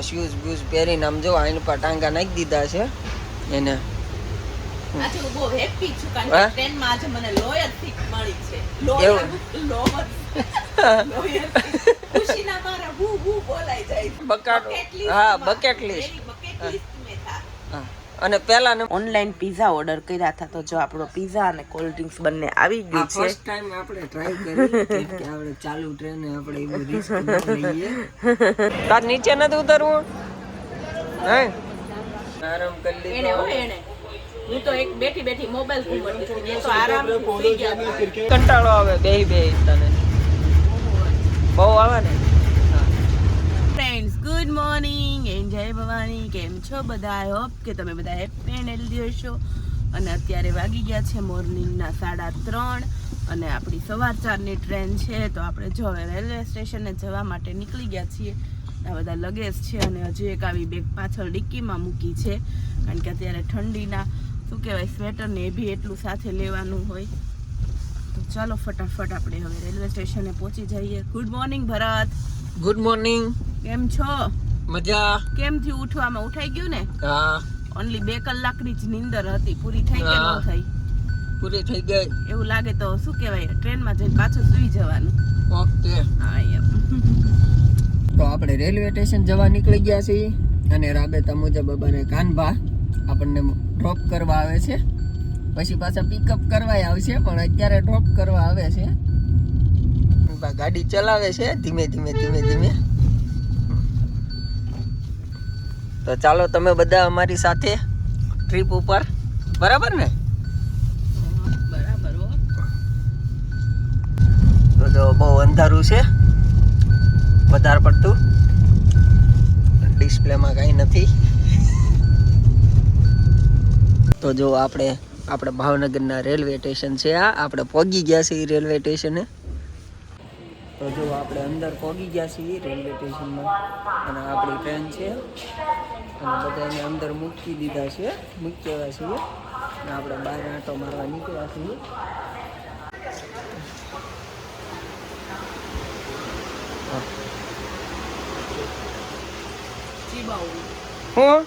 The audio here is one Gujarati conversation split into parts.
શૂઝ બ્યુઝ પહેરીને આમ જો આઈને પટાંગા ટાંગા નાખી દીધા છે. એને. બકેટ હા બકેટ. Bucket અને પહેલા ઓનલાઈન પીઝા ઓર્ડર કર્યા હતા. તો જો આપણો પીઝા અને કોલ્ડ ડ્રિંક્સ બંને આવી ગયું છે. ફર્સ્ટ ટાઈમ આપણે ટ્રાય કરી કે આપણે ચાલુ ટ્રેન આપણે એવું રિસ્ક લઈએ. તાર નીચે નથી ઉતરવું? હે આરામ કરી એને લીધો એને. હું તો એક બેઠી બેઠી મોબાઈલ ઘુમાડતી છું એ તો આરામ થઈ ગયા. કંટાળો આવે બેહી બેહી તને. બહુ આવે ને હા. ફ્રેન્ડ્સ ગુડ મોર્નિંગ એન્ડ જય ભવાની કેમ છો બધા હોપ કે તમે બધા હેપી એન્ડ હેલ્ધી હશો. અને અત્યારે વાગી ગયા છે મોર્નિંગના સાડા ત્રણ અને આપણી સવાર ચારની ટ્રેન છે તો આપણે જો રેલવે સ્ટેશને જવા માટે નીકળી ગયા છીએ. આ બધા લગેજ છે અને હજી એક આવી બેગ પાછળ ડિક્કીમાં મૂકી છે કારણ કે અત્યારે ઠંડીના શું કહેવાય સ્વેટરને એ બી એટલું સાથે લેવાનું હોય. તો ચાલો ફટાફટ આપણે હવે રેલવે સ્ટેશને પહોંચી જઈએ. Good morning Bharat. Good morning કેમ છો? મજા? કેમ થી ઉઠવામાં ઉઠાઈ ગયું ને? હા. ઓનલી બે કલાકની જ નીંદર હતી. પૂરી થઈ કે ન થઈ. પૂરી થઈ ગઈ. એવું લાગે તો શું કહેવાય ટ્રેનમાં જઈને પાછું સુઈ જવાનું. ઓકે. હા એમ. તો આપણે રેલવે સ્ટેશન જવા નીકળી ગયા છીએ અને રાબેતા મુજબ અમારે કાનભા આપણને ડ્રોપ કરવા આવે છે. પછી પાછા પિકઅપ કરવાય આવશે પણ અત્યારે ડ્રોપ કરવા આવે છે. ગાડી ચલાવે છે ધીમે ધીમે ધીમે ધીમે. તો ચાલો તમે બધા અમારી સાથે ટ્રીપ ઉપર. બરાબર ને? તો જો બહુ અંધારું છે. વધારે પડતું. ડિસ્પ્લેમાં કાંઈ નથી. તો જો આપણે આપણે ભાવનગરના રેલવે સ્ટેશન છે આ. આપણે પહોંચી ગયા છીએ રેલવે સ્ટેશને. તો જો આપણે અંદર પહોંચી ગયા છીએ રેલવે સ્ટેશનમાં અને આપણી ટ્રેન છે. અને બધાને અંદર મૂકી દીધા છે મૂકી આવ્યા છીએ. અને આપણે બહાર આંટો મારવા નીકળ્યા છીએ. ચીબાવું હું?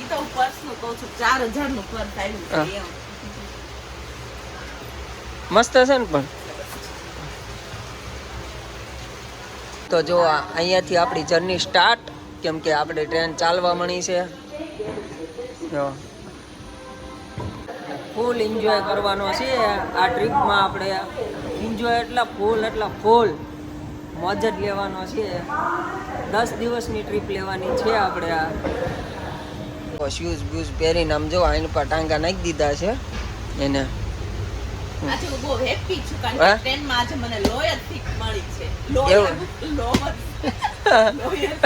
ઈ તો હું પર્સનું કહું છું ચાર હજારનું પર્સ આવ્યું છે હા. એમ. મસ્ત છે ને પણ. તો જો અહીંયાથી આપણી જર્ની સ્ટાર્ટ, કેમ કે આપણે ટ્રેન ચાલવા મળી છે. જો. ફૂલ એન્જોય કરવાનો છે. આ ટ્રીપમાં આપણે એન્જોય એટલા ફૂલ એટલા ફૂલ મોજ જ લેવાનો છે. દસ દિવસની ટ્રીપ લેવાની છે આપણે આ. શૂઝ બ્યુઝ પહેરીને આમ જો આઈને પર ટાંગા નાખી દીધા છે. એને આજે હું બહુ હેપી છું કારણ કે ટ્રેનમાં આજે મને લોયર થીક મળી છે. લોયર લોયર લોયર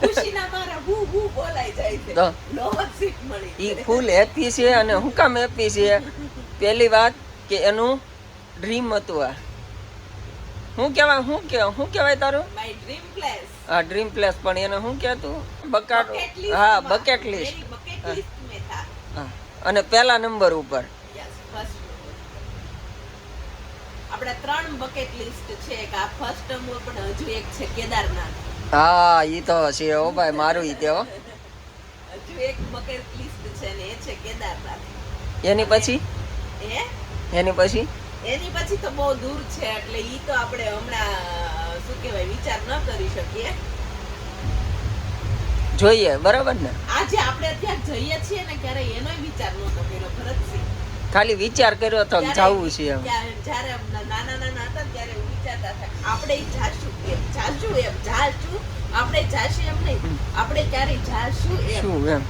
ખુશીના મારા હુ હુ બોલાઈ જાય છે. લોયર સીટ મળી ઈ ફૂલ હેપી છે અને હું કામ હેપી છે? પહેલી વાત કે એનું ડ્રીમ હતું આ. શું કેવા શું કે શું કહેવાય તારું? માય ડ્રીમ પ્લેસ આ ડ્રીમ પ્લેસ પણ એને શું કહેતું? બકાટ. હા બકેટ લિસ્ટ હા. અને પહેલા નંબર ઉપર યસ ફર્સ્ટ આપણે ત્રણ બકેટ લિસ્ટ છે એક આ ફર્સ્ટ નંબર પણ હજુ એક છે કેદારનાથ. હા ઈ તો છે ઓ ભાઈ મારું ઈ તેઓ હજુ એક બકેટ લિસ્ટ છે ને એ છે કેદારનાથ. એની પછી? એ એની પછી? એની પછી તો બહુ દૂર છે એટલે ઈ તો આપણે હમણાં શું કહેવાય વિચાર ન કરી શકીએ. જોઈએ બરાબર ને? આજે આપણે અત્યારે જઈએ છીએ ને ક્યારે એનોય વિચાર નહોતો કર્યો ભરતસિંહ. ખાલી વિચાર કર્યો તો જવું છે એમ. જ્યારે અમને નાના નાના હતા ને ત્યારે થાય. આપણે જાશું એમ. જાશું એમ. જાશું. આપણે જાશું એમ નહીં. આપણે ક્યારે જાશું એમ. એમ?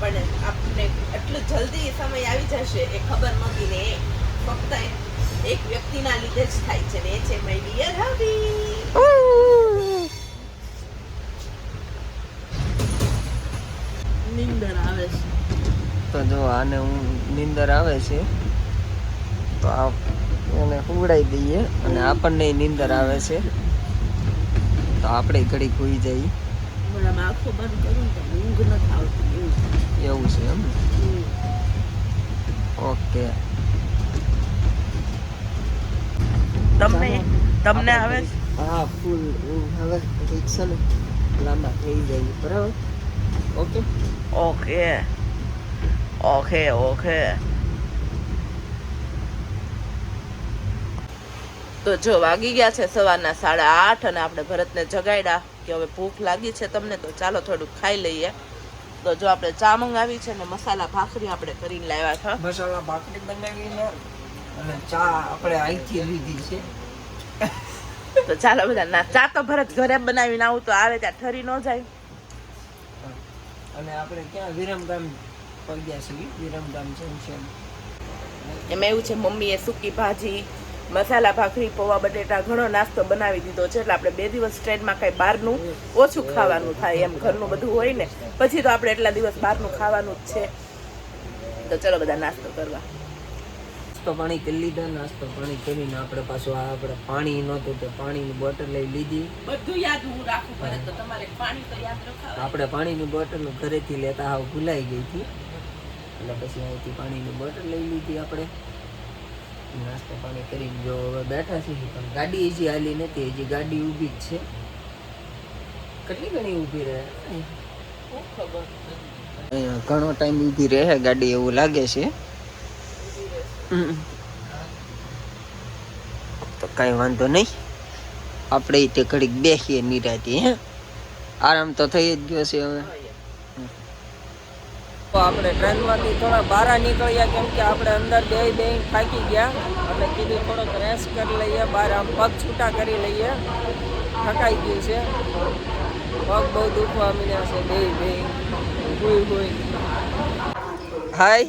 પણ આપણે એટલું જલ્દી એ સમય આવી જશે એ ખબર નથી ને ફક્ત એક વ્યક્તિના લીધે જ થાય છે ને એ છે માય ડિયર હબી નિંદર આવે છે. તો જો આને હું નિંદર આવે છે તો આ એને ઉડાઈ દઈએ અને આપણને નીંદર આવે છે. તો આપણે ઘડી ખોઈ જઈએ. એવું છે એમ. ઓકે. તમને તમને આવે હા ફૂલ હવે રિક્ષા ને લાંબા થઈ જાય બરાબર? ઓકે? ઓકે. Okay okay. તો જો વાગી ગયા છે સવારના સાડા આઠ અને આપણે ભરતને જગાડ્યા કે હવે ભૂખ લાગી છે તમને તો ચાલો થોડુંક ખાઈ લઈએ. તો જો આપણે ચા મંગાવી છે ને મસાલા ભાખરી આપણે કરીને લાવ્યા હતા મસાલા ભાખરી બનાવીને અને ચા આપણે અહીંથી લીધી છે. તો ચાલો બધા ના ચા તો ભરત ઘરે બનાવીને આવું તો આવે ત્યાં ઠરી ન જાય. અને આપણે ક્યાં વિરમગામ પગ્યા છીએ. વિરમગામ જંકશન. એમાં એવું છે મમ્મીએ સૂકી ભાજી મસાલા ભાખરી પૌવા બટેટા ઘણો નાસ્તો બનાવી દીધો છે. એટલે આપણે બે દિવસ ટ્રેનમાં કઈ બહારનું ઓછું ખાવાનું થાય એમ. ઘરનું બધું હોય ને પછી તો આપણે એટલા દિવસ બહારનું ખાવાનું જ છે. તો ચલો બધા નાસ્તો કરવા. નાસ્તો પાણી કરી લીધા નાસ્તો પાણી કરીને આપણે પાછું આ આપણે પાણી નહોતું તો પાણીની બોટલ લઈ લીધી. બધું યાદ હું રાખું પડે તો તમારે પાણી તો યાદ રખાવે. આપણે પાણીની બોટલ ઘરેથી લેતા હાવ ભૂલાઈ ગઈ હતી. એટલે પછી અહીંથી પાણીની બોટલ લઈ લીધી આપણે. નાસ્તો પાણી કરી જો હવે બેઠા છીએ પણ ગાડી હજી હાલી નથી હજી ગાડી ઊભી જ છે. કેટલી ઘણી ઊભી રહે? ઘણો ટાઈમ ઊભી રહે ગાડી એવું લાગે છે. હમ. તો કાંઈ વાંધો નહીં. આપણે તે ઘડીક બેસીએ નિરાતી હે? આરામ તો થઈ જ ગયો છે હવે. તો આપણે ટ્રેનમાંથી થોડા બહાર નીકળ્યા કેમ કે આપણે અંદર બે બે થાકી ગયા. એટલે કીધું થોડોક રેસ્ટ કરી લઈએ, બહાર આમ પગ છૂટા કરી લઈએ. થકાઈ ગયું છે. પગ બહુ દુખવા મળ્યા છે બે બે હુઈ હોય હાય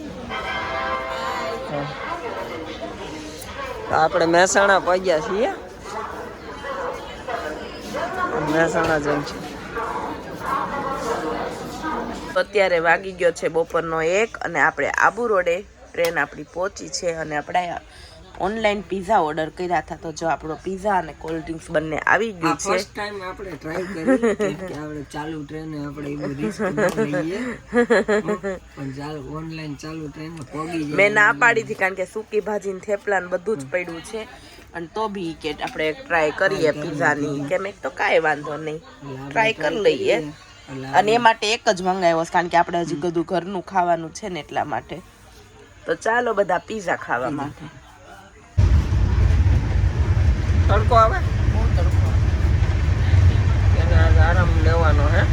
આપણે મહેસાણા પગ્યા છીએ. મહેસાણા જંકશન અત્યારે વાગી ગયો છે બપોરનો એક અને આપણે આબુ રોડે ટ્રેન આપણી પહોંચી છે અને આપણે ઓનલાઈન પીઝા ઓર્ડર કર્યા હતા. તો જો આપણો પીઝા અને કોલ્ડ ડ્રિંક્સ બંને આવી ગયું છે. ફર્સ્ટ ટાઈમ આપણે ટ્રાય કરી કે આપણે ચાલુ ટ્રેન આપણે એવું રિસ્ક પણ ચાલુ ઓનલાઈન ચાલુ ટ્રેન પોગી મેં ના પાડી હતી કારણ કે સૂકી ભાજી ને થેપલા ને બધું જ પડ્યું છે. અને તો બી કે આપણે ટ્રાય કરીએ પીઝાની કે મેં તો કાંઈ વાંધો નહીં. ટ્રાય કરી લઈએ. અને એ માટે એક જ મંગાવ્યો કારણ કે આપણે હજી બધું ઘરનું ખાવાનું છે ને એટલા માટે. તો ચાલો બધા પીઝા ખાવા માટે તડકો આવે એને આજ આરામ લેવાનો હે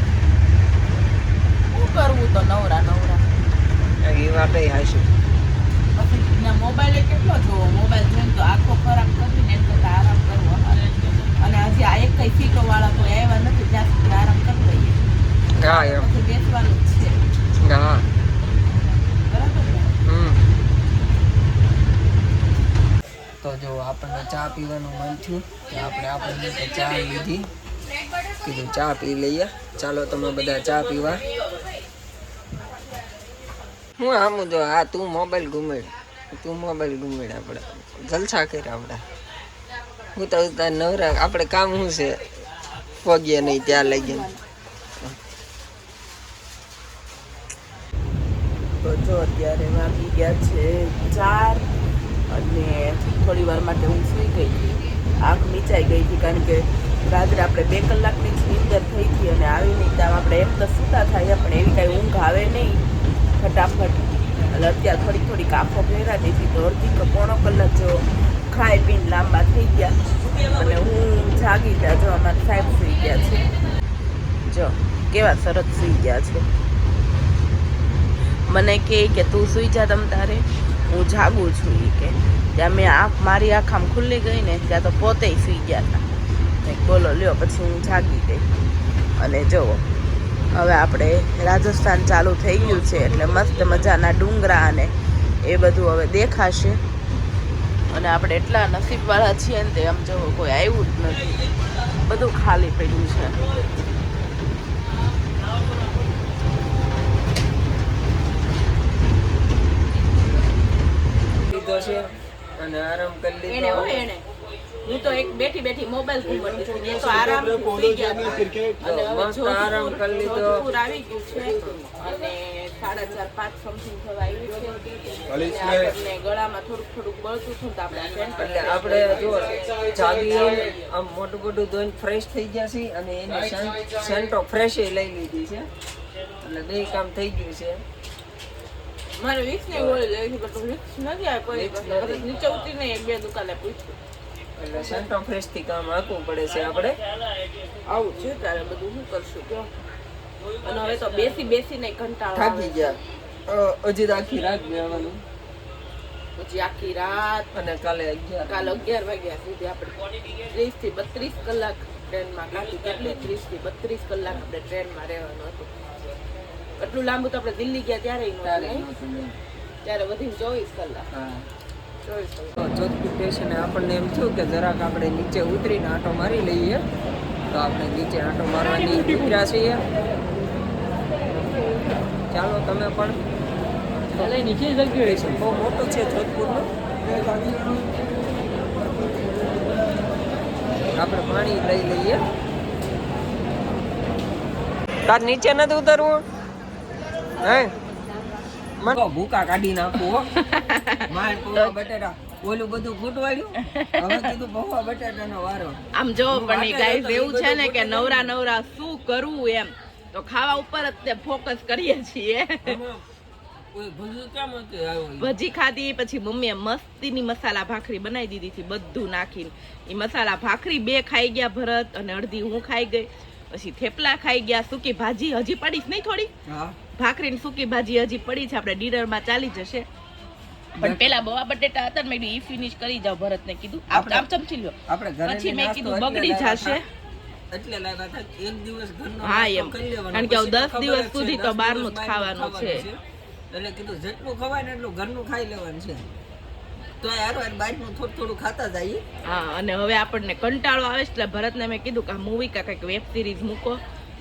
શું કરવું તો નવરા નવરા એ વાત હાશું પછી મોબાઈલે કેટલો જોવો મોબાઈલ જોઈને તો આંખો ખરાબ કરીને એમ કરતા આરામ કરવો અને હજી આ એક કઈ સીટો વાળા કોઈ આવ્યા નથી ત્યાં સુધી આરામ કરી લઈએ હા એમ પછી બેસવાનું જ છે હા બરાબર ને હમ તો જો આપણને ચા પીવાનું મન થયું આપણે આપણે ચા લીધી. કીધું, ચા પી લઈએ. ચાલો તમે બધા ચા પીવા. હું આમ જો આ તું મોબાઈલ ગુમેડ તું મોબાઈલ ગુમેડ આપણે. જલસા કર્યા આપણે. હું તો તાર નવરા, આપણે કામ શું છે? પગીએ નહીં, ત્યાં લઈ ગયા તો જો અત્યારે વાગી ગયા છે ચાર થોડી વાર માટે હું સૂઈ ગઈ હતી. આંખ નીચાઈ ગઈ હતી કારણ કે રાત્રે આપણે બે કલાકની જ નિંદર થઈ હતી અને આવી ત્યાં આપણે એમ તો સૂતા થાય, પણ એવી કાંઈ ઊંઘ આવે નહીં. ફટાફટ. એટલે અત્યારે થોડીક થોડીક આંખો ફેરાતી હતી તો અડધી પોણો કલાક જો ખાઈ પીને લાંબા થઈ ગયા. અને હું જાગી ત્યાં જો અમારા સાહેબ સૂઈ ગયા છે. જો, કેવા સરસ સૂઈ ગયા છે. મને કે તું સૂઈ જા તમ તારે. હું જાગું છું એ કે. ત્યાં મેં આંખ મારી આંખ આમ ખુલ્લી ગઈ ને, ત્યાં તો પોતે સૂઈ ગયા હતા બોલો, લ્યો, પછી હું જાગી ગઈ. અને જુઓ, હવે આપણે રાજસ્થાન ચાલુ થઈ ગયું છે એટલે મસ્ત મજાના ડુંગરા અને એ બધું હવે દેખાશે. અને આપણે એટલા નસીબવાળા છીએ ને તે આમ જો કોઈ આવ્યું જ નથી. બધું ખાલી પડ્યું છે લીધો છે અને આરામ કરી લીધો. એને હું તો એક બેઠી બેઠી મોબાઈલ ઘૂમતી હતી એ તો આરામ થઈ ગયા. અને હવે મસ્ત આરામ કરી લીધો. પૂર આવી ગયું છે. અને સાડા ચાર પાંચ સમથિંગ થવા આવ્યું છે. આપણને ગળામાં થોડુંક થોડુંક બળતું હતું તો આપણે એટલે આપણે જો જાગી આમ મોટું મોટું ધોઈને ફ્રેશ થઈ ગયા છે અને એની સેન્ટો ફ્રેશ લઈ લીધી છે. એટલે બે કામ થઈ ગયું છે. મારે વીસ ને ગોળી લેવી છે પણ વીસ નથી કોઈ નીચે ઉતરીને એક બે દુકાને પૂછ્યું એટલે સેન્ટો ફ્રેશથી કામ આપવું પડે છે આપણે. આવું છે તારે બધું શું કરશું? કયો? અને હવે તો બેસી બેસીને કંટાળો થાકી ગયા. હજી તો આખી રાત બેવાનું પછી આખી રાત અને કાલે અગિયાર. કાલ અગિયાર વાગ્યા સુધી આપણે ત્રીસથી બત્રીસ કલાક ટ્રેનમાં કાઢી કેટલી ત્રીસથી બત્રીસ કલાક આપણે ટ્રેનમાં રહેવાનું હતું? એટલું લાંબુ તો આપણે દિલ્હી ગયા ત્યારે ત્યારે વધીને ચોવીસ કલાક. જોધપુર સ્ટેશને આપણને એમ થયું કે જરાક આપણે નીચે ઉતરીને આંટો મારી લઈએ. તો આપણે નીચે આંટો મારવાની ઉતર્યા છીએ. ચાલો તમે પણ. નીચે સ્ટેશન બહુ મોટું છે જોધપુરનું. આપણે પાણી લઈ લઈએ. તાર નીચે નથી ઉતરવું? ભૂકા કાઢી નાખું માલ પૌવા બટેટા. ઓલું બધું ફૂટવાડ્યું હવે કીધું પૌવા બટેટાનો વારો. આમ જો પણ ગાઈસ એવું છે ને કે નવરા નવરા શું કરવું એમ. તો ખાવા ઉપર જ તે ફોકસ કરીએ છીએ. ભજી ખાધી પછી મમ્મીએ મસ્તીની મસાલા ભાખરી બનાવી દીધી હતી બધું નાખીને. એ મસાલા ભાખરી બે ખાઈ ગયા ભરત અને અડધી હું ખાઈ ગઈ. પછી થેપલા ખાઈ ગયા સૂકી ભાજી હજી પાડીશ નહીં થોડી? હા ભાખરી ને સૂકી ભાજી હજી પડી છે આપણે ડિનરમાં ચાલી જશે. પણ પેલા બવા બટેટા હતા ને મેં કીધું ઈ ફિનિશ કરી જાવ ભરતને. કીધું આમ ચમચી લ્યો. આપણે ઘરે પછી મેં કીધું બગડી જશે. એટલે લાવ્યા હતા એક દિવસ ઘરનો હા, એમ. કારણ કે હવે પછી દસ ખબર દિવસ સુધી તો બહારનું જ ખાવાનું છે. એટલે કીધું જેટલું ખવાય ને એટલું ઘરનું ખાઈ લેવાનું છે. તો યાર બહારનું થોડું થોડું ખાતા જઈએ. હા અને હવે આપણને કંટાળો આવે છે એટલે ભરતને મેં કીધું કે આ મૂવી કાં કંઈક વેબ સિરીઝ મૂકો.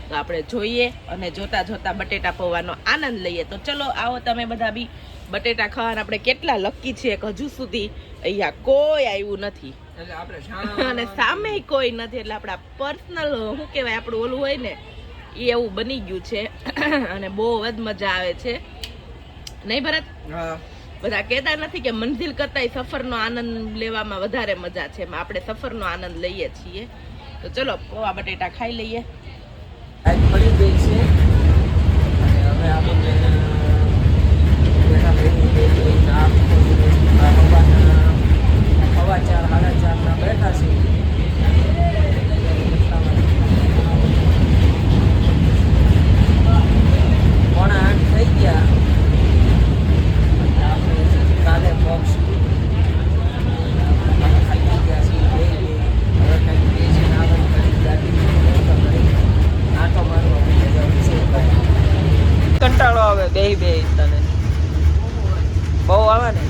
તો આપણે જોઈએ અને જોતા જોતા બટેટા પૌવાનો આનંદ લઈએ. તો ચલો આવો તમે બધા બી બટેટા ખાવાના. આપણે કેટલા લકી છીએ કે હજુ સુધી અહીંયા કોઈ આવ્યું નથી. આપણે અને સામે કોઈ નથી. એટલે આપણા પર્સનલ શું કહેવાય આપણું ઓલું હોય ને એ એવું બની ગયું છે. અને બહુ જ મજા આવે છે. નહીં ભરત? બધા કહેતા નથી કે મંઝિલ કરતાંય સફરનો આનંદ લેવામાં વધારે મજા છે. આપણે સફરનો આનંદ લઈએ છીએ. તો ચલો પૌવા બટેટા ખાઈ લઈએ. આજ મળી ગઈ છે. અને હવે આપણે બેઠા બેઠી ચાર સાડા ચારના બેઠા છે પોણા આઠ થઈ ગયા અને આપણે કાલે બોક્સ ખાઈ ગયા છીએ બે બે. હવે કંઈક બેસીને આગળ કરી ગાડી આટો મારવા માટે જવું છે કંટાળો આવે બે બે તને બહુ આવે ને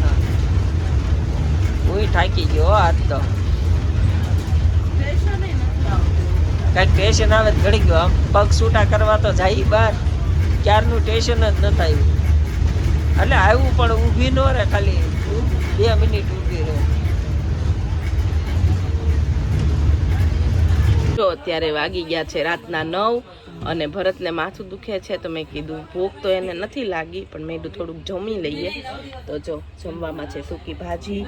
હા હું થાકી ગયો આજ તો. કાંઈક ટેન્શન આવે તો ઘડી ગયો પગ છૂટા કરવા તો જાય બહાર ક્યારનું ટેન્શન જ નથી આવ્યું. એટલે આવ્યું પણ ઊભી ન રહે ખાલી. બે મિનિટ ઊભી રહે. જો અત્યારે વાગી ગયા છે રાતના નવ. અને ભરતને માથું દુખે છે તો મેં કીધું ભૂખ તો એને નથી લાગી, પણ મેં કીધું, થોડુંક જમી લઈએ. તો જો, જમવામાં છે સૂકી ભાજી,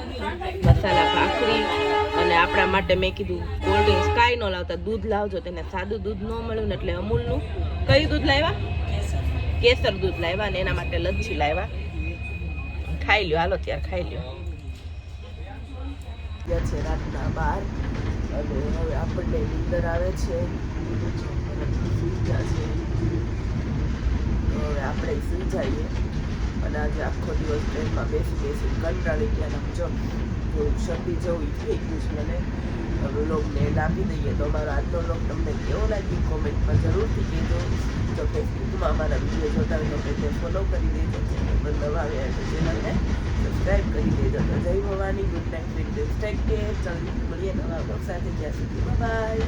મસાલા ભાખરી અને આપણા માટે મેં કીધું કોલ્ડ ડ્રિંક્સ કાંઈ ન લાવતા, દૂધ લાવજો, તેને સાદું દૂધ ન મળ્યું ને એટલે અમૂલનું. કયું દૂધ લાવ્યા? કેસર દૂધ લાવ્યા અને એના માટે લચ્છી લાવ્યા. ખાઈ લ્યો, હાલો ત્યારે ખાઈ લ્યો. છે રાતના બાર અને હવે આપણને નીંદર આવે છે. છે હવે આપણે સુઈ જઈએ અને આજે આખો દિવસ ટ્રેનમાં બેસી બેસી કંટાળી ગયા જો શરદી જેવું થઈ ગયું છે મને હવે લોગને ને આપી દઈએ. તો અમારો આજનો લોગ તમને કેવો લાગ્યો? કોમેન્ટમાં જરૂરથી કહેજો. જો ફેસબુકમાં અમારા વીડિયો જોતા હોય તો પેજને ફોલો કરી દેજો. ચેનલ નવા આવ્યા તો ચેનલને સબસ્ક્રાઈબ કરી દેજો. તો જય Bhavani. Good night with take care જલ્દી મળીએ નવા બ્લોગ સાથે. ત્યાં સુધી બાય